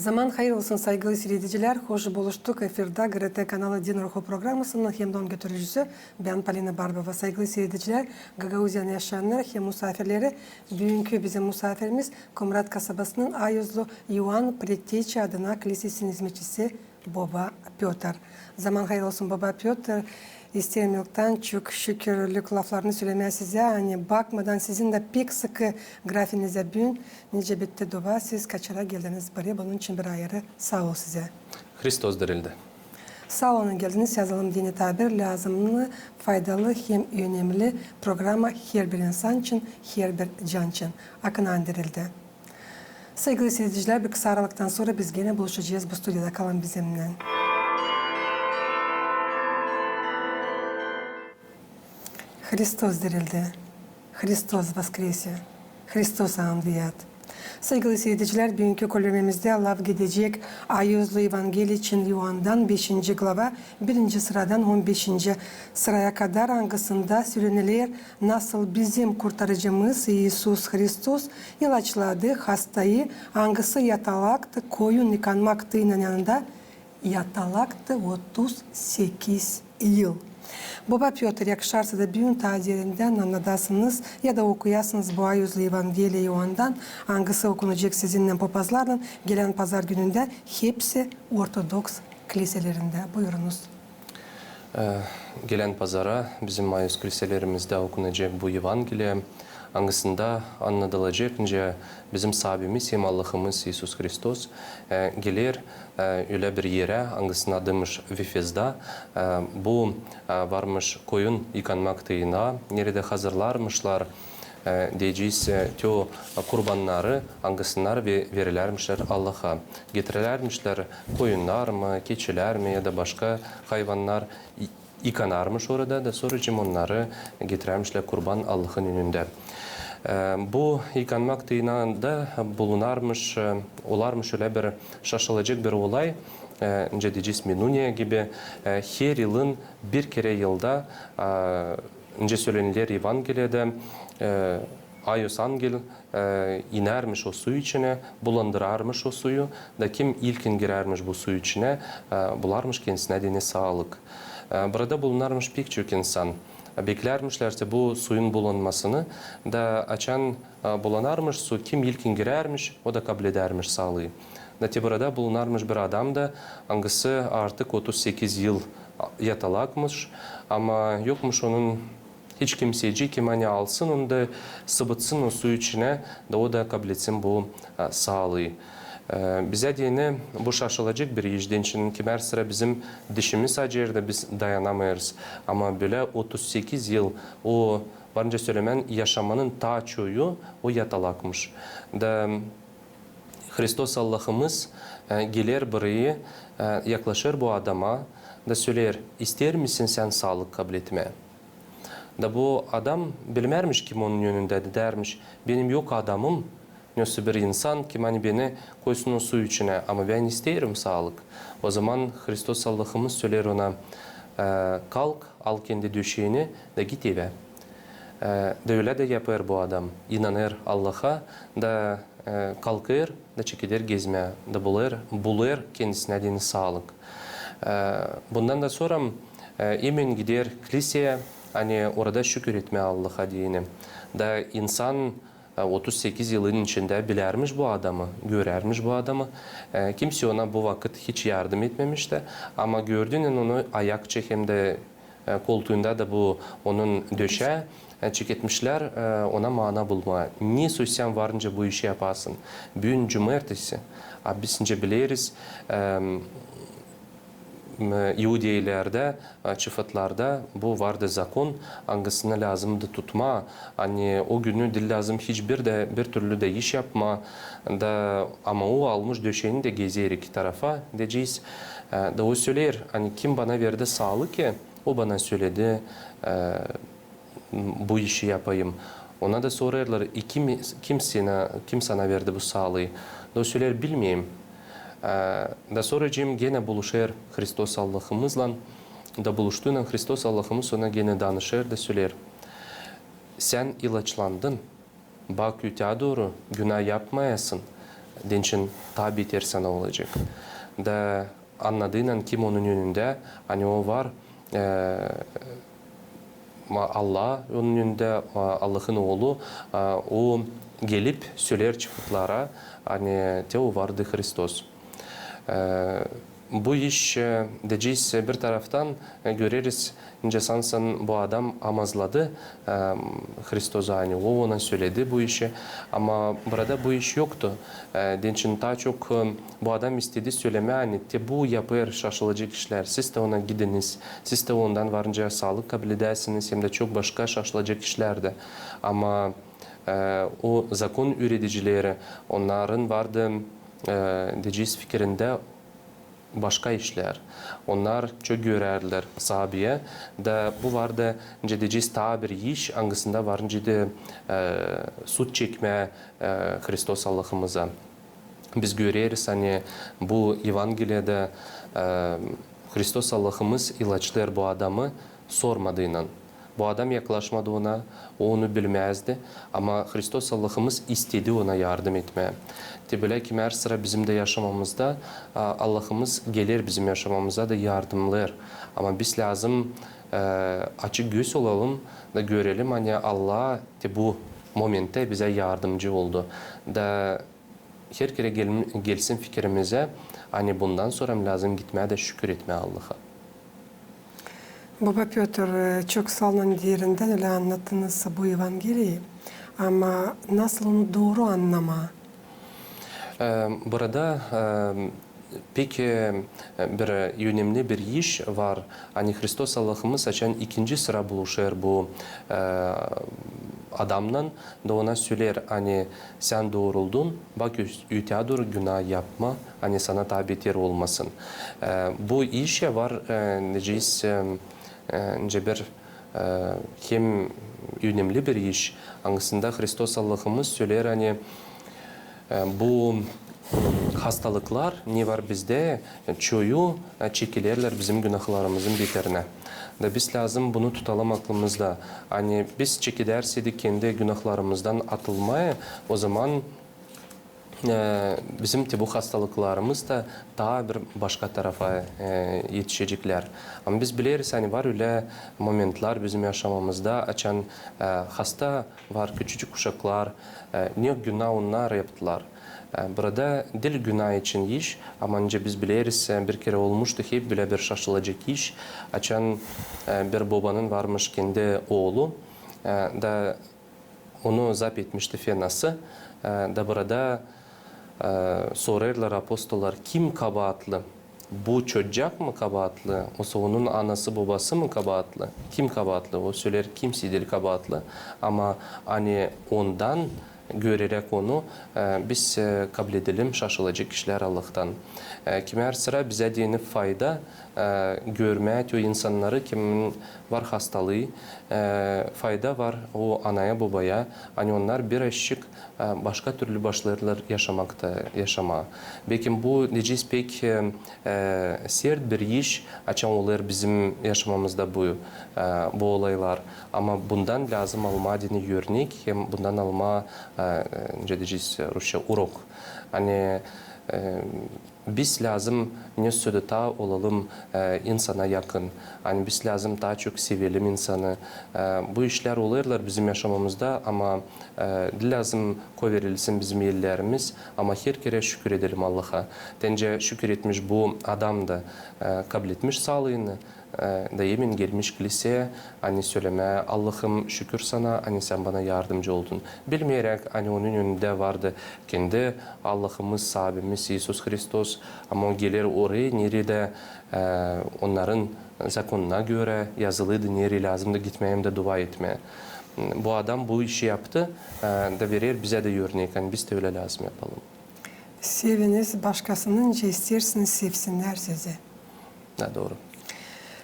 Zaman hayır olsun saygılı seyrediciler. Hoş buluştuk. Efirde GRT kanalı Din Ruhu programısının hem don götürücüsü ben Palina Barbova. Saygılı seyrediciler, Gagauzyan yaşayanlar hem misafirleri. Bugünkü bizim misafirimiz Komrat kasabasının Ayuzlu Yuan Pretteçi adına kilisesinin hizmetçisi Baba Piotr. Zaman hayır olsun Baba Piotr. İsterim yoktan çok şükürlük laflarını söylemeye size. Hani bakmadan sizin de pek sıkı grafinize bugün nice bitti dua. Siz kaçara geldiniz buraya. Bunun için bir ayarı sağ ol size. Hristos dirildi. Sağ olun geldiniz. Yazılım dini tabir lazımlı, faydalı hem önemli programa her bir insan için, her bir can için akınandırıldı. Sevgili seyirciler bir kısa aralıktan sonra biz gene buluşacağız bu stüdyoda kalan bizimle. Hristos dirildi. Hristos vaskresi. Hristos anlayat. Saygılı seyirciler, bugünkü kolonimizde Lav gidecek Ayuzlu Evangeli için Yuhan'dan 5. glava 1. sıradan 15. sıraya kadar hangisinde söylenirler nasıl bizim kurtarıcımız İsus Hristos ilaçladı hastayı, hangisi yatalaktı, koyun yıkanmaktı inanında yatalaktı 38 yıl. Baba Piotr yakışarsa da büyün tacirinden anladasınız ya da okuyasınız bu ayüzlü Evangeliyi Yohan'dan hangisi okunacak sizinle papazlarla gelen pazar gününde hepsi Ortodoks kiliselerinde. Buyurunuz. Ee, gelen pazara bizim Mayıs kiliselerimizde okunacak bu Evangeliye аңгысында анна далажекінже бізім сабиміз ем аллахымыз иисус христос келер үлә бір ере аңгысына адымыш вифезда бұл бармыш койын иканмак тыйына нереде хазырлармышлар дейжис құрбаннары аңысынар аңгысынар берелермишлер аллаха кетирелермишлер коюндармы кечилерми яда башка хайваннар yıkanarmış orada da sonra onları getirermişler kurban Allah'ın önünde. E, Bu yıkanmak da bulunarmış, e, olarmış öyle bir şaşılacak bir olay. E, Önce diyeceğiz Menunya gibi e, her yılın bir kere yılda e, önce söylenilir Evangeliye'de Ayos Angel inermiş o su içine, bulandırarmış o suyu da kim ilkin girermiş bu su içine, bularmış kendisine dini sağlık. Э, Бұрада бұлынармыш пек чөкен сан. Бекләрмешләрсе бұл суйын буланмасыны да ачан э, болынармыш су кім елкин гирәрмеш, ода да кабледәрмеш салы. Натибарада буланармыш бер адам да аңгысы артык 38 ел яталакмыш, ама юкмыш оның hiç kimseci kimani alsın алсын, онды sıbıtsın o su içine de o da kabletsin. E, Bize diyene bu şaşılacak bir işden için kimer sıra bizim dişimiz acır biz dayanamayız. Ama böyle 38 yıl o varınca söylemen yaşamanın ta çoğu o yatalakmış. Da Hristos Allah'ımız e, gelir burayı e, yaklaşır bu adama da söyler ister misin sen sağlık kabul etmeye? Da bu adam bilmermiş kim onun yönünde dermiş. Benim yok adamım. Nasıl bir insan ki hani beni koysun o su içine ama ben isterim sağlık. O zaman Hristos Allah'ımız söyler ona "E, kalk al kendi döşeğini de git eve. E, Da öyle de yapar bu adam. İnanır Allah'a da e, kalkır da çekilir gezmeye da bulur, bulur kendisine dini sağlık. E, Bundan da sonra emin gider kiliseye hani orada şükür etmeye Allah'a diyene. Da insan 38 yılın içinde bilermiş bu adamı, görermiş bu adamı. E, Kimse ona bu vakit hiç yardım etmemişti. Ama gördüğün onu ayak çekim de e, koltuğunda da bu onun döşe e, çeketmişler e, ona mana bulma. Niye sen varınca bu işi yaparsın? Bugün cumartesi. Biz biliriz İhudiylerde, çıfatlarda bu vardı zakon, hangisine lazımdı tutma. Hani o günü dil lazım hiçbir de bir türlü de iş yapma. Da ama o almış döşeğini de gezer iki tarafa diyeceğiz. Da o söyler hani kim bana verdi sağlık ki o bana söyledi bu işi yapayım. Ona da sorarlar kim, kim, sana, kim sana verdi bu sağlığı? Da söyler bilmeyeyim. Da sonracığım gene buluşur Hristos Allah'ımızla. Da buluştuğunda Hristos Allah'ımız ona gene danışır da söyler. Sen ilaçlandın. Bak öteye doğru günah yapmayasın. dinçin tabi ter sana olacak. Da anladığın kim onun yönünde hani o var e, Allah onun yönünde Allah'ın oğlu a, o gelip söyler çıkıklara hani te o vardı Hristos. E, bu iş e, diyeceğiz bir taraftan e, göreriz ince sansın bu adam amazladı. E, Hristos'a hani o ona söyledi bu işi. Ama burada bu iş yoktu. E, Dinçin daha çok e, bu adam istedi söyleme hani te bu yapır şaşılacak işler siz de ona gidiniz. Siz de ondan varınca sağlık kabul edersiniz hem de çok başka şaşılacak işler de ama o zakon üreticileri onların vardı ә, дегіз фикірінде башқа ішлер. Онлар чө көрерлер сабия. Да бұл варды нже дегіз таа бір еш аңғысында варын жеді ә, суд чекме ә, Христос Аллахымыза. Біз көререс ане бұл Евангелияда ә, Христос Аллахымыз илачлер бұл адамы сормадыйнан. Bu adam yaklaşmadı ona, o onu bilmezdi. Ama Hristos Allah'ımız istedi ona yardım etmeye. De böyle ki her sıra bizim de yaşamamızda Allah'ımız gelir bizim yaşamamıza da yardımlar. Ama biz lazım e, açık göz olalım da görelim hani Allah de bu momente bize yardımcı oldu. Da her kere gel, gelsin fikrimize hani bundan sonra lazım gitmeye de şükür etmeye Allah'a. Baba Piotr e, çok sağ olun diğerinden öyle anlattınız bu Evangeliyi. Ama nasıl onu doğru anlama? Burada pek e, bir önemli bir iş var. Hani Hristos Allah'ımız açan ikinci sıra buluşur bu adamla da ona söyler hani sen doğruldun bak öteye doğru günah yapma hani sana tabi olmasın. Bu işe var e, Э, інже бір ә, э, хем үйнемлі бір еш аңысында христос аллахымыз сөйлер әне ә, э, хасталықлар не бар бізде чою ә, чекелерлер бізім күнәһларымыздың бетеріне да біз лазым бұны тұталым ақылымызда әне біз чекедәрседі кенде күнәһларымыздан атылмай о заман bizim bu hastalıklarımız da daha bir başka tarafa yetişecekler. Ama biz biliriz hani var öyle momentler bizim yaşamamızda açan hasta var küçücük uşaklar e, ne günah onlar yaptılar. Burada dil günah için iş ama önce biz biliriz bir kere olmuştu hep bile bir şaşılacak iş. Açan bir babanın varmış kendi oğlu da onu zap etmişti fenası. Da burada sorarlar apostollar kim kabahatlı? Bu çocuk mu kabahatlı? Yoksa onun anası babası mı kabahatlı? Kim kabahatlı? O söyler kimse değil kabahatlı. Ama hani ondan görerek onu e, biz e, kabul edelim şaşılacak kişiler Allah'tan. E, Kim her sıra bize dini fayda görmeye o insanları kimin var hastalığı fayda var o anaya babaya hani onlar bir eşik başka türlü başlarlar yaşamakta yaşama. Belki bu diyeceğiz pek sert bir iş açan olur bizim yaşamamızda bu bu olaylar ama bundan lazım alma dini örnek hem bundan alma e, e, ne diyeceğiz Rusça urok. Hani e, biz lazım ne sözde olalım e, insana yakın. Hani biz lazım daha çok sevelim insanı. E, bu işler olurlar bizim yaşamamızda ama e, lazım koverilsin bizim yerlerimiz ama her kere şükür edelim Allah'a. Bence şükür etmiş bu adam da e, kabul etmiş sağlığını e, da yemin gelmiş kiliseye hani söyleme Allah'ım şükür sana hani sen bana yardımcı oldun. Bilmeyerek hani onun önünde vardı kendi Allah'ımız sahibimiz İsus Hristos ama gelir oraya nerede e, onların zakonuna göre yazılıydı nereye lazımdı gitmeye hem de dua etmeye. Bu adam bu işi yaptı e, da verir bize de örnek. Yani biz de öyle lazım yapalım. Seviniz başkasının isterseniz sevsinler sizi. Ne doğru.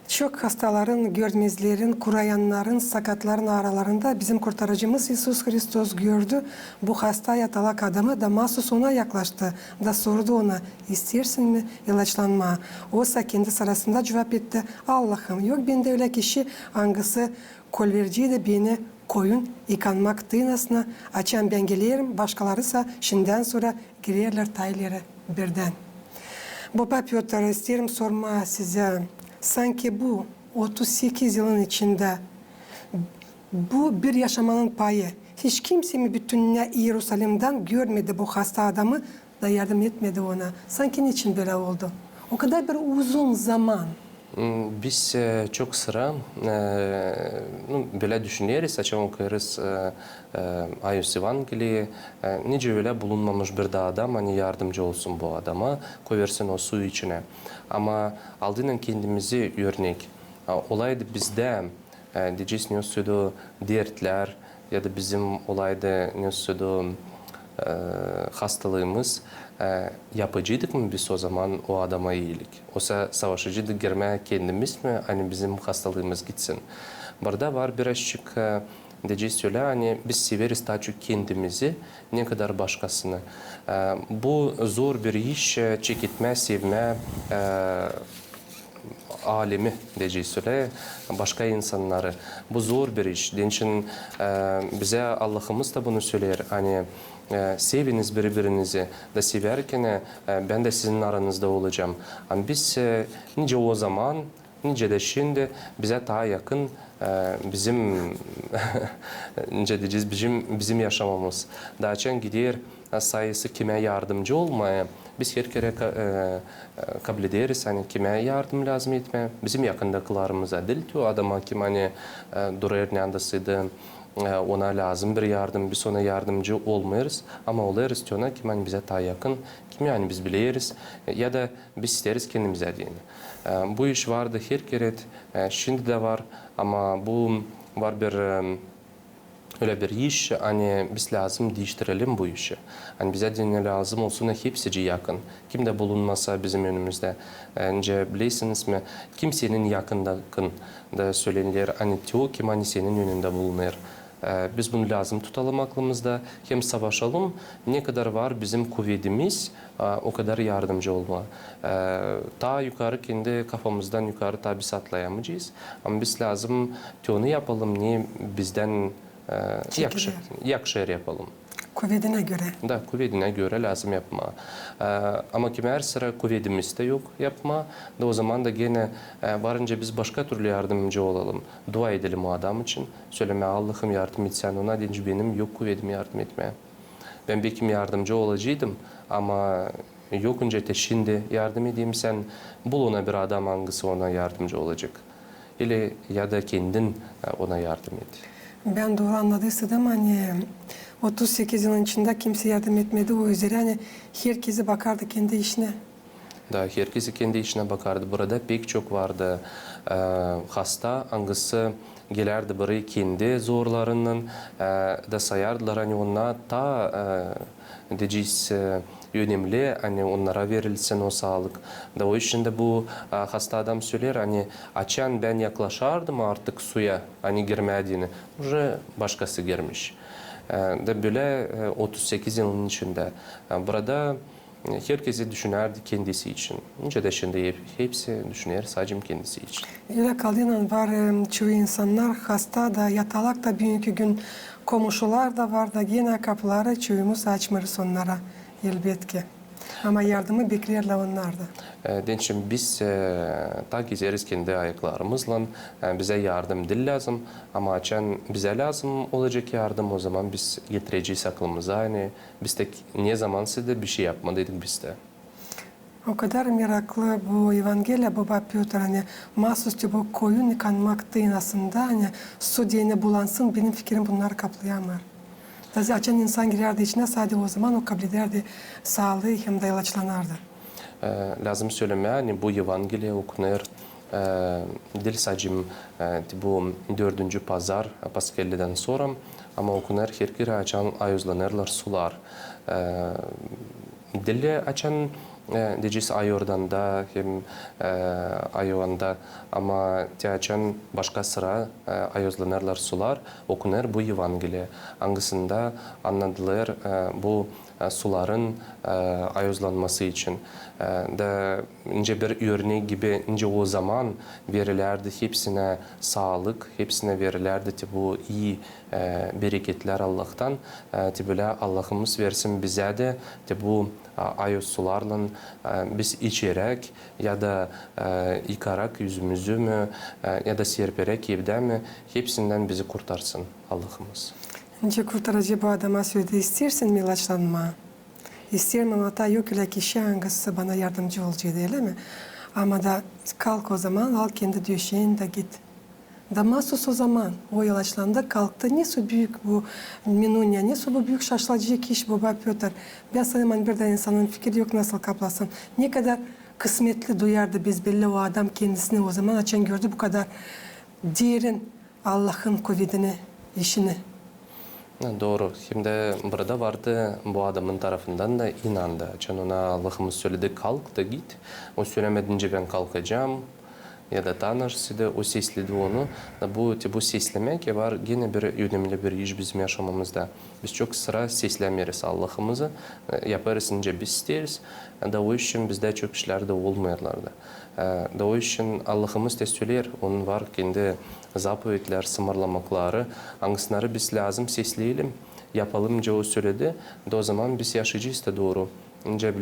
Çok hastaların, görmezlerin, kurayanların, sakatların aralarında bizim kurtarıcımız İsus Hristos gördü. Bu hasta yatalak adamı da mahsus ona yaklaştı. Da sordu ona, istersin mi ilaçlanma? Oysa kendi sırasında cevap etti, Allah'ım yok bende öyle kişi hangisi kol vericiydi beni koyun yıkanmak tığınasına açan ben gelirim, başkaları ise şimdiden sonra girerler tayları birden. Baba Piotr isterim sorma size. Sanki bu 38 yılın içinde bu bir yaşamanın payı. Hiç kimse mi bütününe Yerusalim'den görmedi bu hasta adamı da yardım etmedi ona. Sanki niçin böyle oldu? O kadar bir uzun zaman. Hmm, Biz e, çok sıra e, ну, böyle düşünüyoruz, açan okuyoruz e, e, Ayus Evangeliyi. E, nice öyle bulunmamış bir de adam hani yardımcı olsun bu adama, koyversin o su içine. Ama aldığından kendimizi örnek. E, Olaydı bizde e, diyeceğiz ne söyledi dertler ya da bizim olayda ne söyledi e, hastalığımız e, yapıcıydık mı biz o zaman o adama iyilik? Oysa savaşıcıydık girmeye kendimiz mi? Hani bizim hastalığımız gitsin. Burada var birazcık öyle hani biz severiz daha çok kendimizi ne kadar başkasını. E, bu zor bir iş, e, çekitme, sevme, e, alemi diyeceğiz öyle başka insanları. Bu zor bir iş. Onun için e, bize Allah'ımız da bunu söyler. Hani seviniz birbirinizi da severken ben de sizin aranızda olacağım. Ama biz nice o zaman nice de şimdi bize daha yakın bizim nice diyeceğiz bizim bizim yaşamamız. Gidiyor e, sayısı kime yardımcı olmaya biz her kere e, e, kabul ederiz hani kime yardım lazım etme bizim yakındakilarımıza değil ki o adama kim hani e, durar neredesiydi e, ona lazım bir yardım biz ona yardımcı olmayırız ama oluruz ki ona kim hani bize daha yakın kim yani biz biliriz e, ya da biz isteriz kendimize diye. E, bu iş vardı her kere e, şimdi de var ama bu var bir e, öyle bir iş hani biz lazım değiştirelim bu işi. Hani bize de ne lazım olsun hepsici yakın. Kim de bulunmasa bizim önümüzde. Önce bilirsiniz mi kimsenin yakında yakın da söylenir. Hani teo kim hani senin önünde bulunur. Ee, Biz bunu lazım tutalım aklımızda. Hem savaşalım ne kadar var bizim kuvvetimiz e, o kadar yardımcı olma. Ee, Daha yukarı kendi kafamızdan yukarı tabi atlayamayacağız. Ama biz lazım onu yapalım niye bizden e, yakşı, yakşı yapalım. Kuvvetine göre. Da kuvvetine göre lazım yapma. Ee, ama kim her sıra kuvvetimiz de yok yapma. Da o zaman da gene e, varınca biz başka türlü yardımcı olalım. Dua edelim o adam için. Söyleme Allah'ım yardım et sen ona deyince benim yok kuvvetim yardım etmeye. Ben belki yardımcı olacaktım ama yokunca da şimdi yardım edeyim sen bul ona bir adam hangisi ona yardımcı olacak. Hele ya da kendin e, ona yardım et. Ben doğru anladıysam hani 38 yılın içinde kimse yardım etmedi o üzere hani herkese bakardı kendi işine. Da herkes kendi işine bakardı. Burada pek çok vardı e, hasta. Hangisi gelerdi buraya kendi zorlarının e, da sayardılar. Hani ona ta e, diyeceğiz e, önemli hani onlara verilsin o sağlık. Da o için de bu e, hasta adam söyler hani açan ben yaklaşardım artık suya hani girmediğini. Уже başkası girmiş. E, da böyle e, 38 yılın içinde. E, burada Herkesi düşünerdi kendisi için. Önce de şimdi hep- hepsi düşünür sadece kendisi için. Öyle kaldığında var em, çoğu insanlar hasta da yatalak da bugünkü gün komşular da var da yine kapıları çoğumuz açmıyoruz onlara elbet ki. Ama yardımı beklerler onlar da. Ee, biz e, ta gezeriz kendi ayaklarımızla. E, bize yardım değil lazım ama açan bize lazım olacak yardım o zaman biz getireceğiz aklımıza. Yani biz de ne zaman size bir şey yapmadıydık biz de. O kadar meraklı bu Evangeliya Baba Piotr hani mahsusça bu koyun yıkanmak aslında hani su diyene bulansın benim fikrim bunlar kaplayamar. Tabii açan insan girerdi içine sadece o zaman o kabul ederdi sağlığı hem de ilaçlanardı. E, lazım söylemeye hani bu Evangeliye okunur. E, dil sadece e, bu dördüncü pazar Paskeli'den sonra ama okunur her kere açan ayızlanırlar sular. E, dili açan ama tiyaçan başka sıra e, ayozlanırlar sular okunur bu Evangeliye. Hangisinde anladılar e, bu e, suların e, ayozlanması için. E, de ince bir örnek gibi ince o zaman verirlerdi hepsine sağlık, hepsine verirlerdi ki bu iyi e, bereketler Allah'tan. E, ki böyle Allah'ımız versin bize de ki bu ayoz sularla e, biz içerek ya da e, yıkarak yüzümüzü mü e, ya da serperek evde mi hepsinden bizi kurtarsın Allah'ımız. Önce kurtarıcı bu adama söyledi, istersin mi ilaçlanma? İsterim ama ta yok öyle kişi hangisi bana yardımcı olacağı değil mi? Ama da kalk o zaman, al kendi döşeğin de git. Damasus o zaman o ilaçlandı kalktı. Nasıl büyük bu minunya, nasıl bu büyük şaşılacak iş baba Piotr. Ben sanırım birden insanın fikri yok nasıl kaplasın. Ne kadar kısmetli duyardı biz belli o adam kendisini o zaman açan gördü bu kadar derin Allah'ın kuvvetini, işini. Doğru. Şimdi burada vardı bu adamın tarafından da inandı. Çünkü ona Allah'ımız söyledi kalk da git. O söylemedince ben kalkacağım. еда танашсиде осеслиди оны бу типу ке бар гене бір юдемле бір иш биздин жашамыбызда Біз чөк сыра сеслемерис аллахымызы япарысынча биз да ой үшін бізді чок кишилерде да. Да ой үшін аллахымыз тез Оның бар кенді заповедьлер сымарламаклары аңысынары біз лазым сеслейлим Япалым же сөреді до заман біз яшыйбыз да доору инже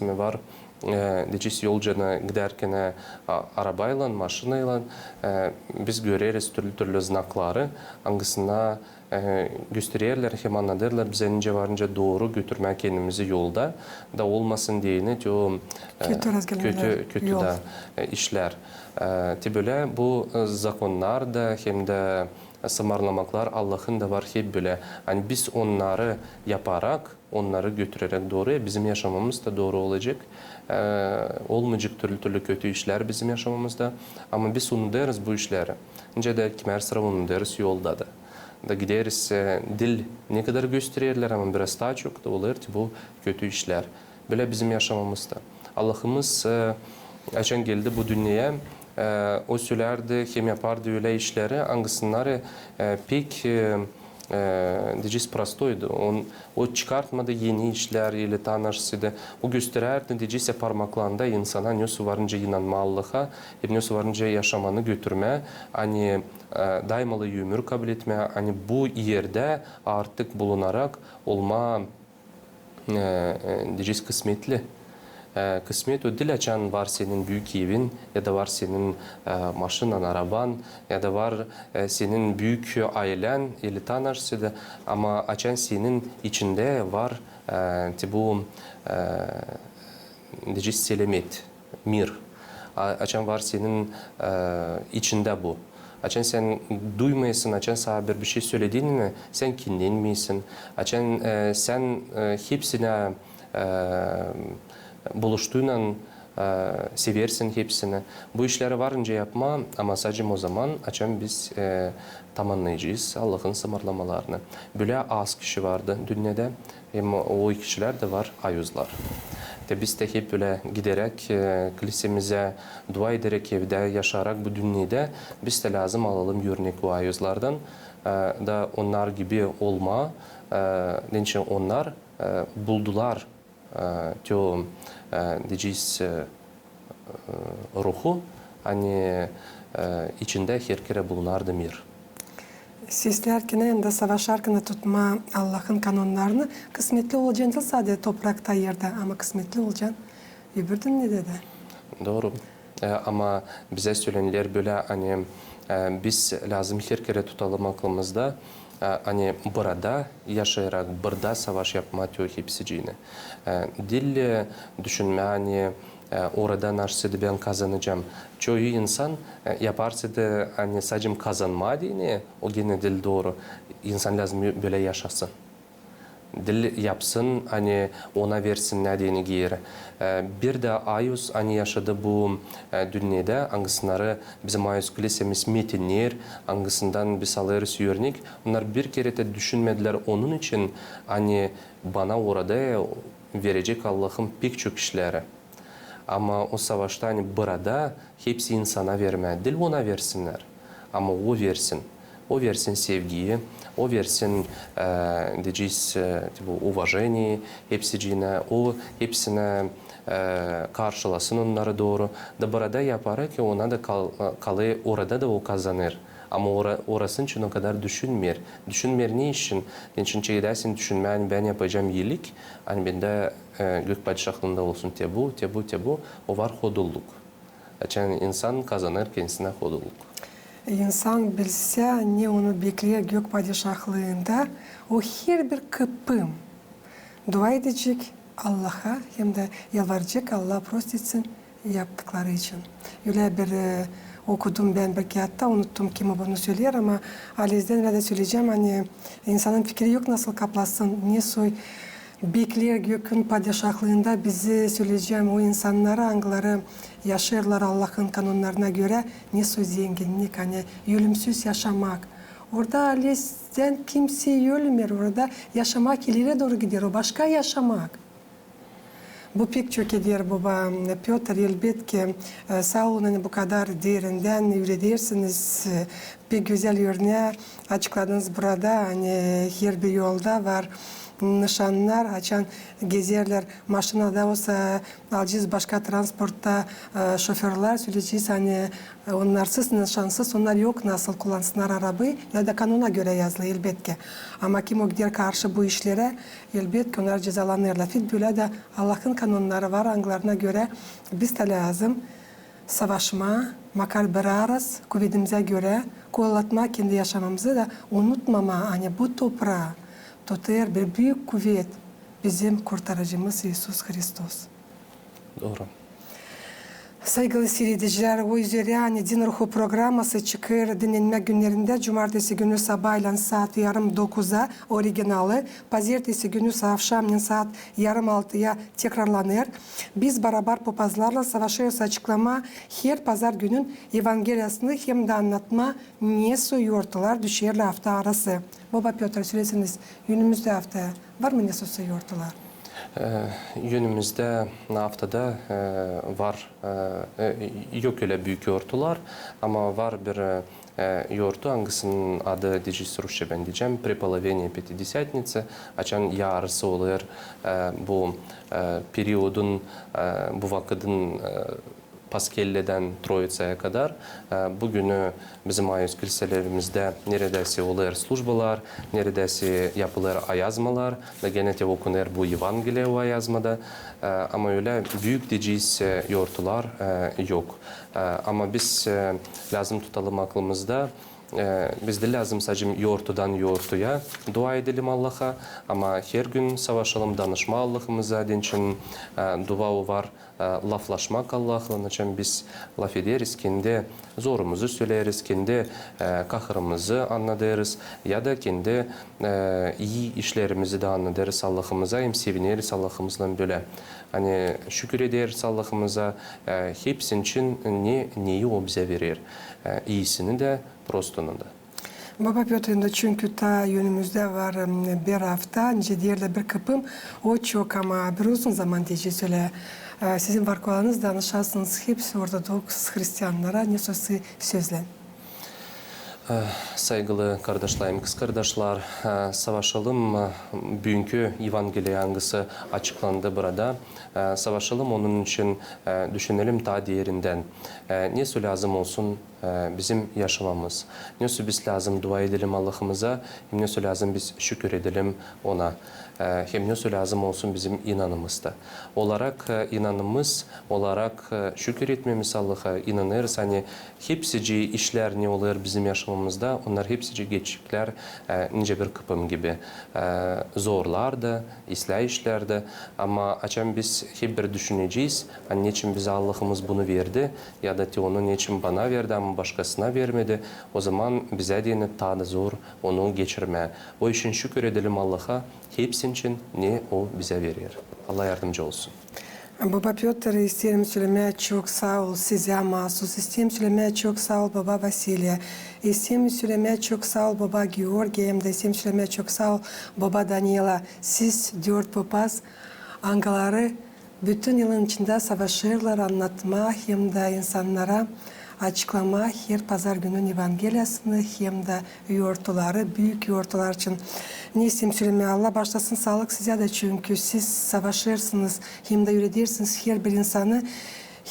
ме бар дечис ел жена гдәркене арабайлан машинайлан без көререс түрлі түрлі знаклары аңғысына гүстерерлер хем анадырлар бізенінже барынша дуыру көтірмәкенімізі yolda да олмасын дейіні тө кету кету кету бу законнар да хемде да, sımarlamaklar Allah'ın da var hep böyle. Hani biz onları yaparak, onları götürerek doğruya bizim yaşamamız da doğru olacak. E, olmayacak türlü türlü kötü işler bizim yaşamamızda. Ama biz onu deriz bu işleri. İnce de kimer sıra onu deriz yolda da. Da gideriz e, dil ne kadar gösterirler ama biraz daha çok da olur bu kötü işler. Böyle bizim yaşamamızda. Allah'ımız e, geldi bu dünyaya o söylerdi hem yapardı öyle işleri hangisleri e, pek e, diyeceğiz prostoydu. On, o çıkartmadı yeni işler ile tanışsıydı. O göstererdi diyeceğiz parmaklarında insana ne varınca inanma Allah'a, hep ne varınca yaşamanı götürme, hani e, daimalı ömür kabul etme, hani bu yerde artık bulunarak olma e, diyeceğiz kısmetli. E, kısmet o dil açan var senin büyük evin ya da var senin e, maşinan, araban ya da var e, senin büyük ailen ile tanırsın da ama açan senin içinde var e, ti bu diyeceğiz selamet, mir. Açan var senin içinde bu. Açan sen duymayasın, açan sana bir bir şey söylediğin mi sen kinlenmiyorsun. Açan sen hepsine buluştuğuyla e, seversin hepsini. Bu işleri varınca yapma ama sadece o zaman açan biz e, tamamlayacağız Allah'ın sımırlamalarını. Böyle az kişi vardı dünyada. Hem o kişiler de var ayuzlar. De biz de hep böyle giderek e, kilisemize dua ederek evde yaşayarak bu dünyada biz de lazım alalım örnek o ayuzlardan. E, da onlar gibi olma. E, Çünkü onlar e, buldular тё дежис руху, ани ичинде херкере нарды мир. Сеслер кине енді савашарканы тұтма Аллахын канонларыны кысметли олжан де топракта ерді, ама кысметли олжан үйбірдің не деді? Дору, ама біз bize бөлі әне біз e, biz lazım her ане бұрада яшайрак бұрда саваш япматю хипсиджини э, дилле дүшінме ане э, орада наш седбен казанычам чои инсан? Э, Япарсиде ане сажим казанма дейне о гене дил инсан лазым бөле яшасын dil dil yapsın hani ona versin ne diyeni. Ee, Bir de Ayus hani yaşadı bu dünyada hangisleri bizim Ayus kilisemiz mitinler hangisinden biz alırız örnek. Onlar bir kere de düşünmediler onun için hani bana orada verecek Allah'ın pek çok işleri. Ama o savaşta hani burada hepsi insana vermedi. Ona versinler. Ama o versin. O versin sevgiyi, o versin e, diyeceğiz e, bu уважение hepsicine, o hepsine e, karşılasın onları doğru. Da burada yapar ki ona da kal, kalıyor, orada da o kazanır. Ama ora, orası için o kadar düşünmüyor. Düşünmüyor ne için? Çünkü gidersin düşünme hani ben yapacağım iyilik. Hani bende e, gök padişahlığında olsun te bu, te bu, te bu. O var hodulluk. Yani insan kazanır kendisine hodulluk. İnsan bilse ne onu bekliyor gök padişahlığında o her bir kıpım dua edecek Allah'a hem de yalvaracak Allah prost yaptıkları için. Öyle bir e, okudum ben bir kağıtta unuttum kim bunu söyler ama Aliz'den öyle de söyleyeceğim hani insanın fikri yok nasıl kaplasın niye soy bekler gökün padişahlığında bizi söyleyeceğim o insanları angları yaşarlar Allah'ın kanunlarına göre ne söz zenginlik hani ölümsüz yaşamak. Orada Aliz'den kimse ölmüyor orada yaşamak ileri doğru gidiyor o başka yaşamak. Bu pek çok eder baba Piotr elbet ki e, olun hani bu kadar derinden üretirsiniz. E, Pek güzel örneği açıkladınız burada. Hani her bir yolda var nişanlar açan gezerler maşinada olsa alacağız başka transportta e, şoförler söyleyeceğiz hani e, onlarsız nişansız onlar yok nasıl kullansınlar arabayı ya da kanuna göre yazılı elbette. Ama kim o gider karşı bu işlere elbette onlar cezalanırlar fit böyle de Allah'ın kanunları var anglarına göre biz de lazım. Savaşma, makal berarız, kuvvetimize göre. Kullatma kendi yaşamamızı da unutmama hani bu toprağı tutar bir büyük kuvvet bizim kurtarıcımız İsus Hristos. Doğru. Saygılı seyrediciler, o üzere yani din ruhu programması çıkır dinlenme günlerinde cumartesi günü sabahla saat yarım dokuza orijinali, pazartesi günü akşamın saat yarım altıya tekrarlanır. Biz beraber papazlarla savaşıyoruz açıklama her pazar günün evangeliyasını hem de anlatma niye soyuyortular düşerli hafta arası. Baba Piotr söylesiniz günümüzde hafta var mı ne soyuyortular? Ee, Yönümüzde haftada e, var, e, e, yok öyle büyük yortular ama var bir e, yortu, hangisinin adı diyeceğiz Rusça ben diyeceğim, Prepolovение Пятидесятницы, açan yarısı oluyor e, bu e, periyodun, e, bu vakitin e, Paskelya'dan Troyica'ya kadar. E, bugünü bizim Ayos kiliselerimizde neredeyse oluyor slujbalar, neredeyse yapılır ayazmalar da gene de okunur bu Evangeliya o ayazmada. E, ama öyle büyük diyeceğiz yortular e, yok. E, Ama biz e, lazım tutalım aklımızda бізді ләзім сәжім йортудан йортуя дуа еделім аллаха ама хер күн савашалым данышма аллахымыза денчен дубау бар лафлашмак аллахы начам біз лаф едеріз, кенде зорымызы сөйлерис кенде кахырымызды анна дерис яда кенде ии ішлерімізі да анна дерис аллахымыза эм себинерис аллахымыздан бөле ане шүкір эдерис аллахымыза хепсинчин не неи обза берер ийсини да neyi o bize verir e, iyisini de prostunu da. Baba Piotr'un çünkü ta yönümüzde var bir hafta, nice diğerle bir kapım. O çok ama bir uzun zaman diyeceğiz öyle. Sizin var kolanız danışarsınız hepsi Ortodoks Hristiyanlara ne sözü sözlen. Ee, Saygılı kardeşlerim, kız kardeşler, e, savaşalım. E, Bugünkü Evangeliya hangisi açıklandı burada. Savaşalım onun için düşünelim ta diğerinden. Nesi lazım olsun bizim yaşamamız. Nesi biz lazım dua edelim Allah'ımıza, nesi lazım biz şükür edelim ona. E, Hem nesi lazım olsun bizim inanımızda. Olarak e, inanımız, olarak e, şükür etmemiz Allah'a inanırız. Hani hepsici işler ne olur bizim yaşamımızda, onlar hepsici geçikler e, nice bir kıpım gibi. Zorlar da, ama açan biz hep bir düşüneceğiz. Hani niçin bize Allah'ımız bunu verdi ya da te onu niçin bana verdi ama başkasına vermedi. O zaman bize daha da zor onu geçirme. O için şükür edelim Allah'a. Hepsinin için ne o bize verir. Allah yardımcı olsun. Baba Piotr isterim söylemeye çok sağ ol size mahsus. İsterim söylemeye çok sağ ol baba Vasilya. İsterim söylemeye çok sağ ol baba Georgi. Hem de isterim söylemeye çok sağ ol baba Daniela. Siz dört papaz angaları Bütün yılın içinde savaşırlar anlatma hem de insanlara açıklama her pazar günün evangeliyasını hem de yoğurtları, büyük yoğurtlar için. Ne isim söylemeye Allah başlasın sağlık size de çünkü siz savaşırsınız hem de üretirsiniz her bir insanı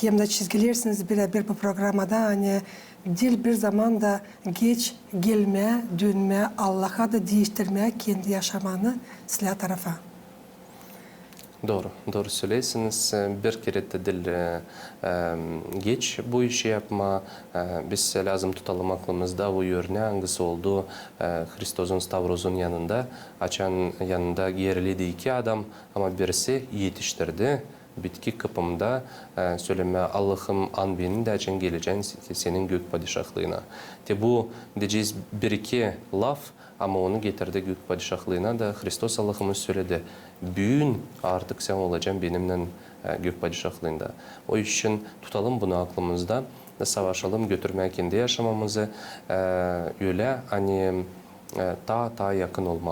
hem de çizgilersiniz birebir bu programda hani dil bir zaman da geç gelme, dönme, Allah'a da değiştirme kendi yaşamanı silah tarafa. Doğru, doğru söylüyorsunuz. Bir kere de dil e, e, geç bu işi yapma. E, Biz lazım tutalım aklımızda o örneği hangisi oldu. Hristos'un Stavros'un yanında, açan yanında geriliydi iki adam ama birisi yetiştirdi. Bitki kapımda söyleme Allah'ım an benim de açan geleceğin senin gök padişahlığına. Te bu diyeceğiz bir iki laf ama onu getirdi gök padişahlığına da Hristos Allah'ımız söyledi. Büyün artık sen olacaksın benimle e, gök padişahlığında. O için tutalım bunu aklımızda. Savaşalım, götürmeye kendi yaşamamızı e, öyle hani e, ta ta yakın olma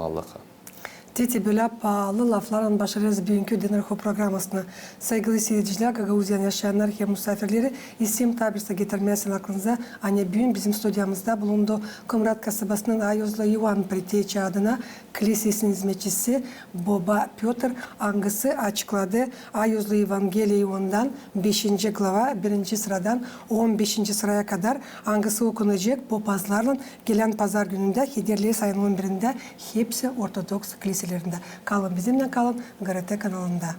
Teti böyle pahalı laflarla başarırız bugünkü Dinner Ho programısını. Saygılı seyirciler, Gagauzyan yaşayanlar hem misafirleri isim tabirse getirmesin aklınıza. Anne bugün bizim stüdyamızda bulundu Kumrat kasabasının Ayozlu Ivan Priteçi adına kilisesinin hizmetçisi Boba Piotr angısı açıkladı. Ayozlu Evangeliya ondan 5. glava 1. sıradan 15. sıraya kadar angısı okunacak. Bu pazarla gelen pazar gününde Hederli sayın 11'inde hepsi Ortodoks kiliselerinde. Kalın bizimle kalın GRT kanalında.